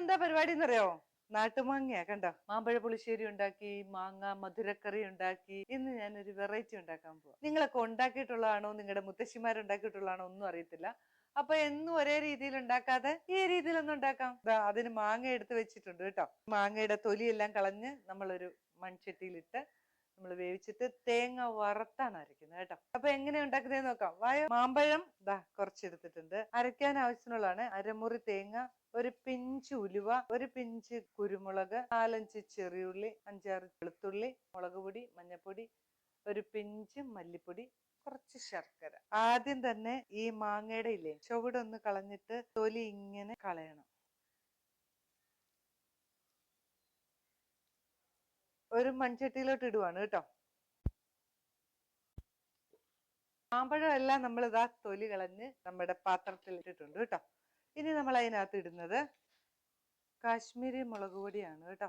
എന്താ പരിപാടി എന്നറിയോ നാട്ടുമാങ്ങയാ കണ്ടോ? മാമ്പഴ പുളിശ്ശേരി ഉണ്ടാക്കി മാങ്ങ മധുരക്കറി ഉണ്ടാക്കി. ഇന്ന് ഞാൻ ഒരു വെറൈറ്റി ഉണ്ടാക്കാൻ പോവാ. നിങ്ങളൊക്കെ ഉണ്ടാക്കിയിട്ടുള്ളതാണോ? നിങ്ങളുടെ മുത്തശ്ശിമാർ ഉണ്ടാക്കിയിട്ടുള്ളതാണോ? ഒന്നും അറിയത്തില്ല. അപ്പൊ എന്നും ഒരേ രീതിയിൽ ഉണ്ടാക്കാതെ ഈ രീതിയിലൊന്നും ഉണ്ടാക്കാം. അതിന് മാങ്ങ എടുത്ത് വെച്ചിട്ടുണ്ട് കേട്ടോ. മാങ്ങയുടെ തൊലിയെല്ലാം കളഞ്ഞ് നമ്മളൊരു മൺചട്ടിയിലിട്ട് നമ്മൾ വേവിച്ചിട്ട് തേങ്ങ വറുത്താണ് അരക്കുന്നത് കേട്ടോ. അപ്പൊ എങ്ങനെ ഉണ്ടാക്കുന്നത് നോക്കാം. വായ മാമ്പഴം ദാ കുറച്ചെടുത്തിട്ടുണ്ട്. അരയ്ക്കാൻ ആവശ്യത്തിനുള്ളതാണ്. അരമുറി തേങ്ങ ഒരു പിഞ്ച് ഉലുവ ഒരു പിഞ്ച് കുരുമുളക് നാലഞ്ച് ചെറിയുള്ളി അഞ്ചാറ് വെളുത്തുള്ളി മുളക് പൊടി മഞ്ഞൾപ്പൊടി ഒരു പിഞ്ച് മല്ലിപ്പൊടി കുറച്ച് ശർക്കര. ആദ്യം തന്നെ ഈ മാങ്ങയുടെ ഇല്ലേ ചുവടൊന്ന് കളഞ്ഞിട്ട് തൊലി ഇങ്ങനെ കളയണം. ഒരു മൺചട്ടിയിലോട്ട് ഇടുവാണ് കേട്ടോ. മാമ്പഴം എല്ലാം നമ്മൾ ഇതാ തൊലി കളഞ്ഞ് നമ്മുടെ പാത്രത്തിൽ ഇട്ടിട്ടുണ്ട് കേട്ടോ. ഇനി നമ്മൾ അതിനകത്ത് ഇടുന്നത് കാശ്മീരി മുളക് പൊടിയാണ് കേട്ടോ.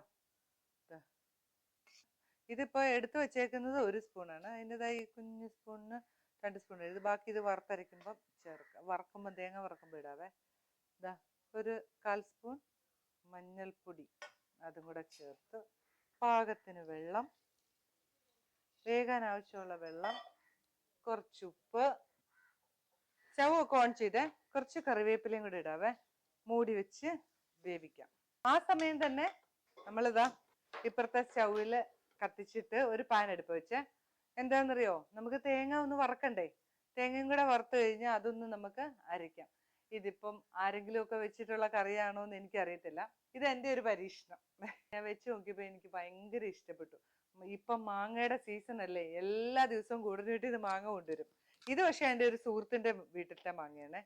ഇതിപ്പോ എടുത്തു വെച്ചേക്കുന്നത് ഒരു സ്പൂണാണ്. അതിന്റെതായി കുഞ്ഞു സ്പൂണിന് രണ്ട് സ്പൂൺ ഇത് ബാക്കി ഇത് വറുത്തരയ്ക്കുമ്പോൾ ചേർക്കാം. വറക്കുമ്പോൾ തേങ്ങ വറക്കുമ്പോൾ ഇടാവേ. ഇതാ ഒരു കാൽ സ്പൂൺ മഞ്ഞൾപ്പൊടി അതും കൂടെ ചേർത്ത് പാകത്തിന് വെള്ളം വേകാൻ ആവശ്യമുള്ള വെള്ളം കുറച്ച് ഉപ്പ് ചവൊക്കെ ഓൺ ചെയ്തേ കുറച്ച് കറിവേപ്പിലയും കൂടി ഇടാവേ മൂടി വെച്ച് വേവിക്കാം. ആ സമയം തന്നെ നമ്മളിതാ ഇപ്പുറത്തെ സ്റ്റൗവിൽ കത്തിച്ചിട്ട് ഒരു പാൻ എടുപ്പ് വെച്ചേ. എന്താണെന്നറിയോ നമുക്ക് തേങ്ങ ഒന്ന് വറക്കണ്ടേ? തേങ്ങയും കൂടെ വറുത്ത് കഴിഞ്ഞാൽ അതൊന്ന് നമുക്ക് അരയ്ക്കാം. ഇതിപ്പം ആരെങ്കിലും ഒക്കെ വെച്ചിട്ടുള്ള കറിയാണോ എന്ന് എനിക്കറിയത്തില്ല. ഇത് എന്റെ ഒരു പരീക്ഷണം. ഞാൻ വെച്ച് നോക്കിയപ്പോൾ എനിക്ക് ഭയങ്കര ഇഷ്ടപ്പെട്ടു. ഇപ്പം മാങ്ങയുടെ സീസൺ അല്ലേ? എല്ലാ ദിവസവും കൂടുതലായിട്ട് ഇത് മാങ്ങ കൊണ്ടുവരും. ഇത് പക്ഷെ എന്റെ ഒരു സുഹൃത്തിന്റെ വീട്ടിലത്തെ മാങ്ങയാണ്.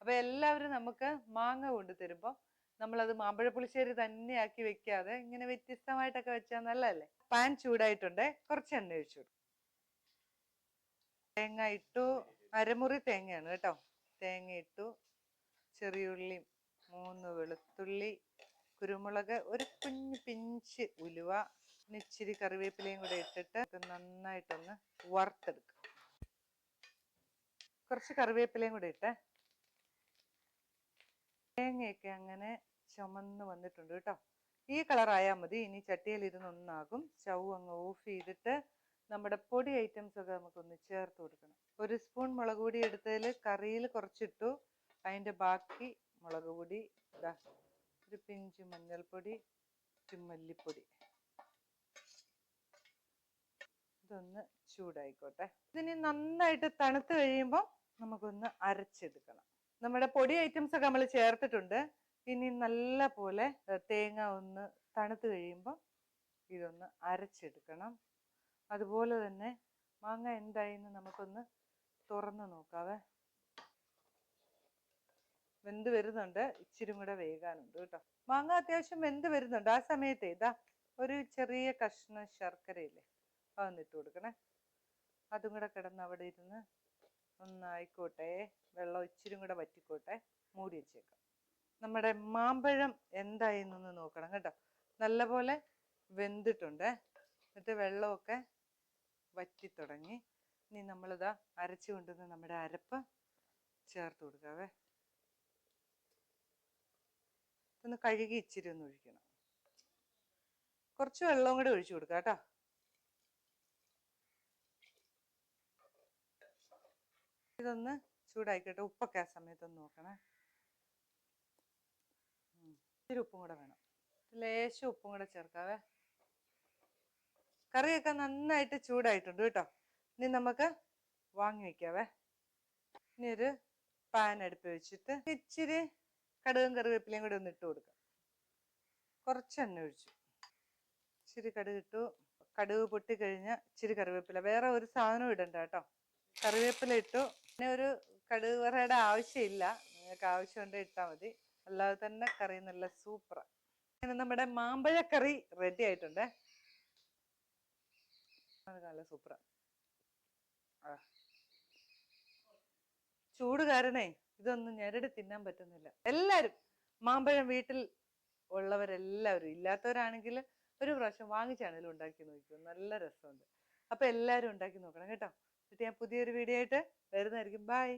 അപ്പൊ എല്ലാവരും നമുക്ക് മാങ്ങ കൊണ്ടുതരുമ്പോൾ നമ്മളത് മാമ്പഴ പുളിശ്ശേരി തന്നെ ആക്കി വെക്കാതെ ഇങ്ങനെ വ്യത്യസ്തമായിട്ടൊക്കെ വെച്ചാൽ നല്ലതല്ലേ? പാൻ ചൂടായിട്ടുണ്ട്. കുറച്ച് എണ്ണ ഒഴിച്ചു തേങ്ങ ഇട്ടു. അരമുറി തേങ്ങയാണ് കേട്ടോ. തേങ്ങ ഇട്ടു. ചെറിയുള്ളി മൂന്ന് വെളുത്തുള്ളി കുരുമുളക് ഒരു കുഞ്ഞ് പിഞ്ച് ഉലുവ ഇച്ചിരി കറിവേപ്പിലയും കൂടെ ഇട്ടിട്ട് നന്നായിട്ടൊന്ന് വറുത്തെടുക്കുക കുറച്ച് കറിവേപ്പിലയും കൂടെ ഇട്ട്. തേങ്ങയൊക്കെ അങ്ങനെ ചുമന്ന് വന്നിട്ടുണ്ട് കേട്ടോ. ഈ കളറായാൽ മതി. ഇനി ചട്ടിയിൽ ഇരുന്ന് ഒന്നാകും സ്റ്റൗ അങ്ങ് ഓഫ് ചെയ്തിട്ട് നമ്മുടെ പൊടി ഐറ്റംസ് ഒക്കെ നമുക്കൊന്ന് ചേർത്ത് കൊടുക്കണം. ഒരു സ്പൂൺ മുളക് പൊടി എടുത്തതിൽ കറിയിൽ കുറച്ചിട്ടു അതിന്റെ ബാക്കി മുളക് പൊടി ഒരു പിഞ്ച് മഞ്ഞൾപ്പൊടി ഒരു മല്ലിപ്പൊടി. ഇതൊന്ന് ചൂടായിക്കോട്ടെ. ഇതിനി നന്നായിട്ട് തണുത്ത് കഴിയുമ്പോൾ നമുക്കൊന്ന് അരച്ചെടുക്കണം. നമ്മുടെ പൊടി ഐറ്റംസ് ഒക്കെ നമ്മൾ ചേർത്തിട്ടുണ്ട്. ഇനി നല്ല പോലെ തേങ്ങ ഒന്ന് തണുത്ത് കഴിയുമ്പോൾ ഇതൊന്ന് അരച്ചെടുക്കണം. അതുപോലെ തന്നെ മാങ്ങ എന്തായെന്ന് നമുക്കൊന്ന് തുറന്ന് നോക്കാവേ. വെന്ത് വരുന്നുണ്ട്. ഇച്ചിരി കൂടെ വേകാനുണ്ട് കേട്ടോ. മാങ്ങ അത്യാവശ്യം വെന്ത് വരുന്നുണ്ട്. ആ സമയത്ത് ഇതാ ഒരു ചെറിയ കഷ്ണം ശർക്കരയില്ലേ അതൊന്ന് ഇട്ട് കൊടുക്കണേ. അതും കൂടെ കിടന്ന് അവിടെ ഇരുന്ന് ഒന്നായിക്കോട്ടെ വെള്ളം ഇച്ചിരി കൂടെ വറ്റിക്കോട്ടെ മൂടി വെച്ചേക്കാം. നമ്മുടെ മാമ്പഴം എന്തായി എന്നൊന്ന് നോക്കണം കേട്ടോ. നല്ലപോലെ വെന്തിട്ടുണ്ട്. എന്നിട്ട് വെള്ളമൊക്കെ വറ്റി തുടങ്ങി. ഇനി നമ്മളിതാ അരച്ചു കൊണ്ടുവന്ന് നമ്മുടെ അരപ്പ് ചേർത്ത് കൊടുക്കാവേ. ഇതൊന്ന് കഴുകി ഇച്ചിരി ഒന്ന് ഒഴിക്കണം. കുറച്ച് വെള്ളവും കൂടി ഒഴിച്ചു കൊടുക്കാം കേട്ടോ. ഇതൊന്ന് ചൂടായിക്കോട്ടെ ഉപ്പൊക്കെ ആ സമയത്തൊന്ന് നോക്കണേ. ഇച്ചിരി ഉപ്പും കൂടെ വേണം. ലേശം ഉപ്പും കൂടെ ചേർക്കാവേ. കറിയൊക്കെ നന്നായിട്ട് ചൂടായിട്ടുണ്ട് കേട്ടോ. ഇനി നമുക്ക് വാങ്ങി വെക്കാവേ. ഇനി ഒരു പാൻ അടുപ്പ് വെച്ചിട്ട് ഇച്ചിരി കടുകും കറിവേപ്പിലയും കൂടി ഒന്ന് ഇട്ട് കൊടുക്കാം. കുറച്ച് എണ്ണ ഒഴിച്ചു. ഇച്ചിരി കടുക് ഇട്ടു. കടുക് പൊട്ടി കഴിഞ്ഞാൽ ഇച്ചിരി കറിവേപ്പില. വേറെ ഒരു സാധനവും ഇടണ്ട കേട്ടോ. കറിവേപ്പില ഇട്ടു. പിന്നെ ഒരു കടുക് വറയുടെ ആവശ്യമില്ല. നിങ്ങൾക്ക് ആവശ്യമുണ്ടെങ്കിൽ ഇട്ടാൽ മതി. അല്ലാതെ തന്നെ കറി നല്ല സൂപ്പറാണ് അങ്ങനെ നമ്മുടെ മാമ്പഴക്കറി റെഡി ആയിട്ടുണ്ട്. നല്ല സൂപ്പറാണ് ചൂട് കാരണേ ഇതൊന്നും ഞെരടി തിന്നാൻ പറ്റുന്നില്ല. എല്ലാരും മാമ്പഴം വീട്ടിൽ ഉള്ളവരെല്ലാവരും ഇല്ലാത്തവരാണെങ്കിൽ ഒരു പ്രാവശ്യം വാങ്ങിച്ചാണെങ്കിലും ഉണ്ടാക്കി നോക്കൂ നല്ല രസമുണ്ട്. അപ്പൊ എല്ലാവരും ഉണ്ടാക്കി നോക്കണം കേട്ടോ. എന്നിട്ട് ഞാൻ പുതിയൊരു വീഡിയോ ആയിട്ട് വരുന്നതായിരിക്കും. ബൈ